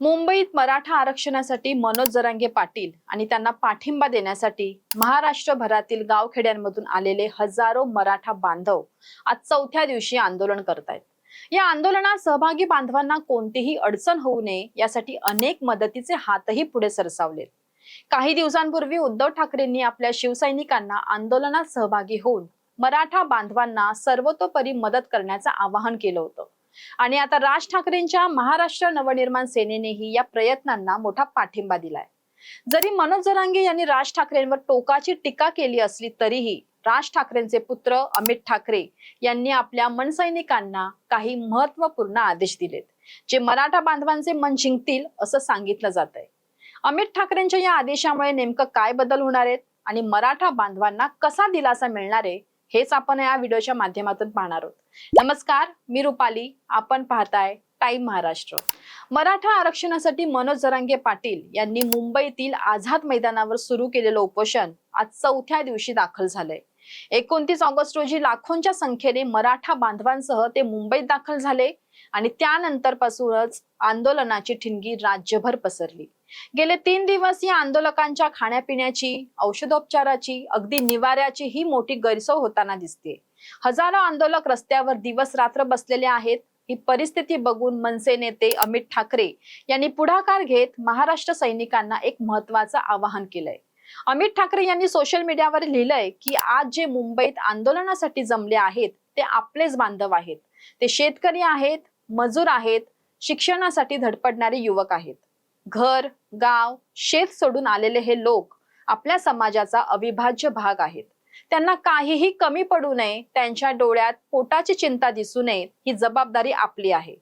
मुंबईत मराठा आरक्षणासाठी मनोज जरांगे पाटील आणि त्यांना पाठिंबा देण्यासाठी महाराष्ट्रभरातील गावखेड्यांमधून आलेले हजारो मराठा बांधव आज चौथ्या दिवशी आंदोलन करतायत. या आंदोलनात सहभागी बांधवांना कोणतीही अडचण होऊ नये यासाठी अनेक मदतीचे हातही पुढे सरसावलेत काही दिवसांपूर्वी उद्धव ठाकरेंनी आपल्या शिवसैनिकांना आंदोलनात सहभागी होऊन मराठा बांधवांना सर्वतोपरी मदत करण्याचं आवाहन केलं होतं. आणि आता राज ठाकरेंच्या महाराष्ट्र नवनिर्माण सेनेनेही या प्रयत्नांना मोठा पाठिंबा दिलाय. जरी मनोज जरांगे यांनी राज ठाकरेंवर टोकाची टीका केली असली तरीही राज ठाकरेंचे पुत्र अमित ठाकरे यांनी आपल्या मनसैनिकांना काही महत्त्वपूर्ण आदेश दिलेत जे मराठा बांधवांचे मन जिंकतील असं सांगितलं जात आहे अमित ठाकरेंच्या या आदेशामुळे नेमकं काय बदल होणार आहेत आणि मराठा बांधवांना कसा दिलासा मिळणार आहे हेच आपण या व्हिडिओच्या माध्यमातून पाहणार आहोत. नमस्कार मी रुपाली. आपण पाहताय टाइम महाराष्ट्र. मराठा आरक्षणासाठी मनोज जरांगे पाटील यांनी मुंबईतील आझाद मैदानावर सुरू केलेलं उपोषण आज चौथ्या दिवशी दाखल झालंय. एकोणतीस ऑगस्ट रोजी लाखोंच्या संख्येने मराठा बांधवांसह ते मुंबईत दाखल झाले आणि त्यानंतर पासूनच आंदोलनाची ठिणगी राज्यभर पसरली. गेले तीन दिवस या आंदोलकांच्या खाण्यापिण्याची औषधोपचाराची अगदी निवाऱ्याची ही मोठी गैरसोय होताना दिसते. हजारो आंदोलक रस्त्यावर दिवस रात्र बसलेले आहेत. ही परिस्थिती बघून मनसे नेते अमित ठाकरे यांनी पुढाकार घेत महाराष्ट्र सैनिकांना एक महत्वाचं आवाहन केलंय. अमित ठाकरे यांनी सोशल मीडियावर लिहिलंय की आज जे मुंबईत आंदोलनासाठी जमले आहेत ते आपलेच बांधव आहेत. ते शेतकरी आहेत मजूर आहेत शिक्षणासाठी धडपडणारे युवक आहेत. घर गाव शेत सोडून आलेले हे लोक आपल्या समाजाचा अविभाज्य भाग आहेत. त्यांना काहीही कमी पडू नये त्यांच्या डोळ्यात पोटाची चिंता दिसू नये ही जबाबदारी आपली आहे.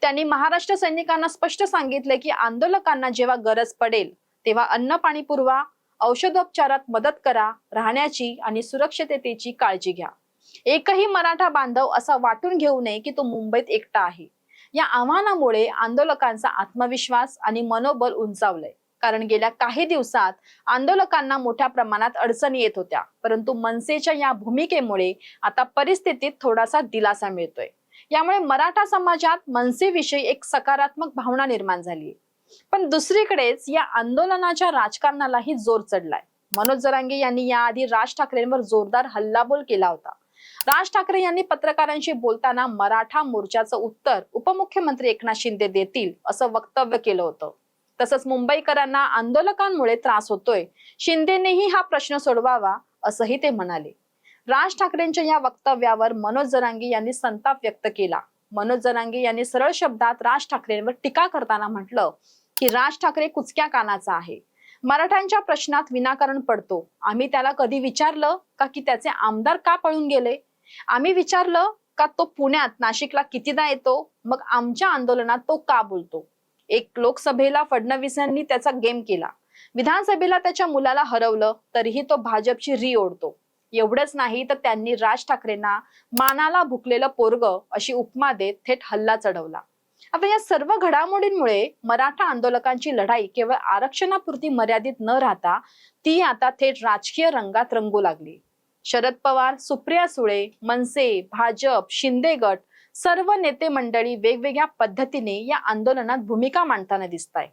त्यांनी महाराष्ट्र सैनिकांना स्पष्ट सांगितले की आंदोलकांना जेव्हा गरज पडेल तेव्हा अन्न पाणी पुरवा औषधोपचारात मदत करा राहण्याची आणि सुरक्षिततेची काळजी घ्या. एकही मराठा बांधव असा वाटून घेऊ नये की तो मुंबईत एकटा आहे. या आव्हानामुळे आंदोलकांचा आत्मविश्वास आणि मनोबल उंचावलंय. कारण गेल्या काही दिवसात आंदोलकांना मोठ्या प्रमाणात अडचणी येत होत्या. परंतु मनसेच्या या भूमिकेमुळे आता परिस्थितीत थोडासा दिलासा मिळतोय. यामुळे मराठा समाजात मनसेविषयी एक सकारात्मक भावना निर्माण झाली पण दुसरीकडेच या आंदोलनाच्या राजकारणालाही जोर चढलाय. मनोज जरांगे यांनी याआधी राज ठाकरेंवर जोरदार हल्लाबोल केला होता. राज ठाकरे यांनी पत्रकारांशी बोलताना मराठा मोर्चाचं उत्तर उपमुख्यमंत्री एकनाथ शिंदे देतील असं वक्तव्य केलं होतं. तसंच मुंबईकरांना आंदोलकांमुळे त्रास होतोय. शिंदेनेही हा प्रश्न सोडवावा असंही ते म्हणाले. राज ठाकरेंच्या या वक्तव्यावर मनोज जरांगी यांनी संताप व्यक्त केला. मनोज जरांगी यांनी सरळ शब्दात राज ठाकरेंवर टीका करताना म्हटलं की राज ठाकरे कुचक्या कानाचा आहे. मराठ्यांच्या प्रश्नात विनाकारण पडतो. आम्ही त्याला कधी विचारलं का की त्याचे आमदार का पळून गेले? आम्ही विचारलं का तो पुण्यात नाशिकला कितीदा येतो? मग आमच्या आंदोलनात तो का बोलतो? एक लोकसभेला फडणवीस यांनी त्याचा गेम केला. विधानसभेला त्याच्या मुलाला हरवलं तरीही तो भाजपची री ओढतो. एवढंच नाही तर त्यांनी राज ठाकरेंना मानाला भुकलेलं पोरग अशी उपमा देत थेट हल्ला चढवला. आता या सर्व घडामोडींमुळे मराठा आंदोलकांची लढाई केवळ आरक्षणापुरती मर्यादित न राहता ती आता थेट राजकीय रंगात रंगू लागली. शरद पवार सुप्रिया सुळे मनसे भाजप शिंदे गट सर्व नेते मंडळी वेगवेगळ्या पद्धतीने या आंदोलनात भूमिका मांडताना दिसत आहे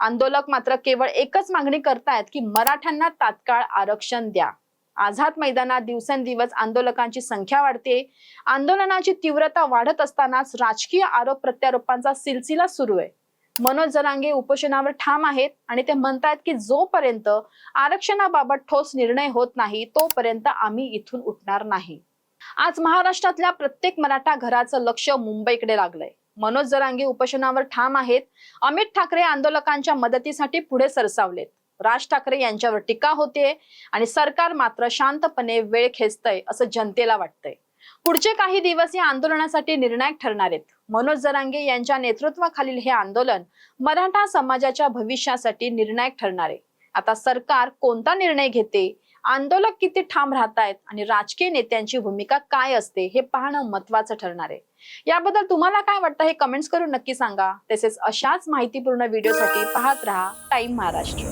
आंदोलक मात्र केवळ एकच मागणी करतायत की मराठ्यांना तात्काळ आरक्षण द्या. आझाद मैदानात दिवसेंदिवस आंदोलकांची संख्या वाढते. आंदोलनाची तीव्रता वाढत असतानाच राजकीय आरोप प्रत्यारोपांचा सिलसिला सुरू आहे. मनोज जरांगे उपोषणावर ठाम आहेत आणि ते म्हणतायत की जोपर्यंत आरक्षणाबाबत ठोस निर्णय होत नाही तोपर्यंत आम्ही इथून उठणार नाही. आज महाराष्ट्रातल्या प्रत्येक मराठा घराचं लक्ष मुंबईकडे लागलंय. मनोज जरांगे उपोषणावर ठाम आहेत. अमित ठाकरे आंदोलकांच्या मदतीसाठी पुढे सरसावलेत. राज ठाकरे यांच्यावर टीका होते आणि सरकार मात्र शांतपणे वेळ खेचतय असं जनतेला वाटतंय. पुढचे काही दिवस या आंदोलनासाठी निर्णायक ठरणार आहेत. मनोज जरांगे यांच्या नेतृत्वाखालील हे आंदोलन मराठा समाजाच्या भविष्यासाठी निर्णायक ठरणार आहे. आता सरकार कोणता निर्णय घेते? आंदोलक किती ठाम राहतायत आणि राजकीय नेत्यांची भूमिका काय असते हे पाहणं महत्वाचं ठरणार आहे. याबद्दल तुम्हाला काय वाटतं हे कमेंट्स करून नक्की सांगा. तसेच अशाच माहितीपूर्ण व्हिडिओसाठी पाहत राहा टाइम महाराष्ट्र